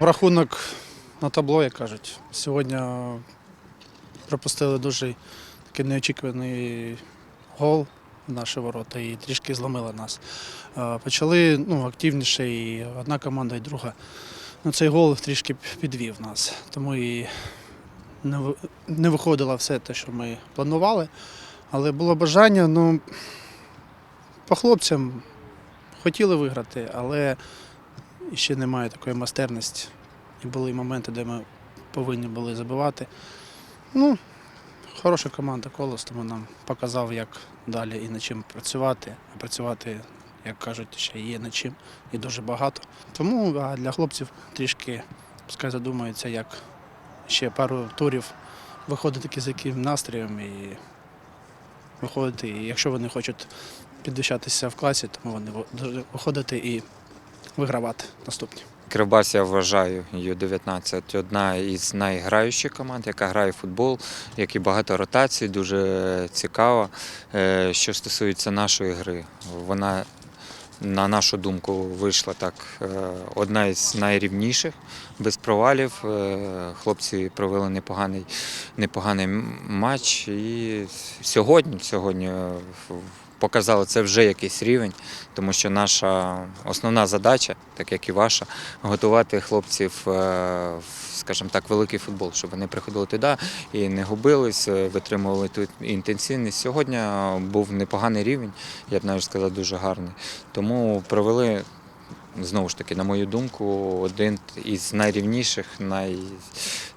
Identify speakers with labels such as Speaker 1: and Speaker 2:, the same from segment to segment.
Speaker 1: Рахунок на табло, як кажуть. Сьогодні пропустили дуже такий неочікуваний гол в наші ворота і трішки зломили нас. Е, Почали ну, активніше і одна команда, і друга. Ну, цей гол трішки підвів нас, тому і не, виходило все те, що ми планували. Але було бажання, ну, по хлопцям хотіли виграти, але ще немає такої майстерності. І були моменти, де ми повинні були забивати. Ну, хороша команда Колос, тому нам показав, як далі і над чим працювати. А працювати, як кажуть, ще є над чим і дуже багато. Тому а для хлопців трішки пускай задумаються, як ще пару турів виходити з яким настроєм і виходити. І якщо вони хочуть підвищатися в класі, тому вони виходити і вигравати наступні.
Speaker 2: Кривбас, я вважаю, Ю-19 одна із найграючих команд, яка грає в футбол, як і багато ротацій, дуже цікава. Е, Що стосується нашої гри, вона, на нашу думку, вийшла так е, одна із найрівніших, без провалів. Е, Хлопці провели непоганий, непоганий матч. І сьогодні, сьогодні показали це вже якийсь рівень, тому що наша основна задача, так як і ваша, готувати хлопців, е, в, скажімо так, великий футбол, щоб вони приходили туди і не губились, е, витримували ту інтенсивність. Сьогодні був непоганий рівень, я б навіть сказав, дуже гарний. Тому провели. Знову ж таки, на мою думку, один із найрівніших, най,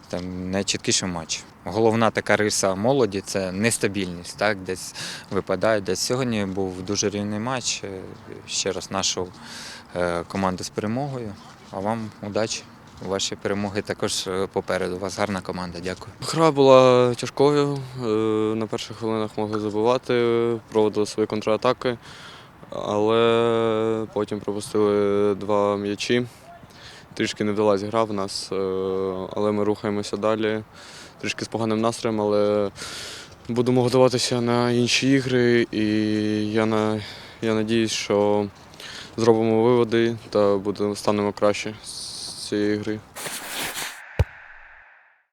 Speaker 2: там, найчіткіших матчів. Головна така риса молоді це нестабільність. Так? Десь випадає. Десь сьогодні був дуже рівний матч. Е, Ще раз нашу е, команду з перемогою. А вам удачі. Ваші перемоги також е, попереду. У вас гарна команда. Дякую.
Speaker 3: Гра була тяжкою. На перших хвилинах могли забивати, проводили свої контратаки, але потім пропустили два м'ячі. Трішки не вдалась гра в нас, е, але ми рухаємося далі. Трішки з поганим настроєм, але будемо готуватися на інші ігри. І я, на, я надіюсь, що зробимо виводи та будемо станемо краще з цієї гри.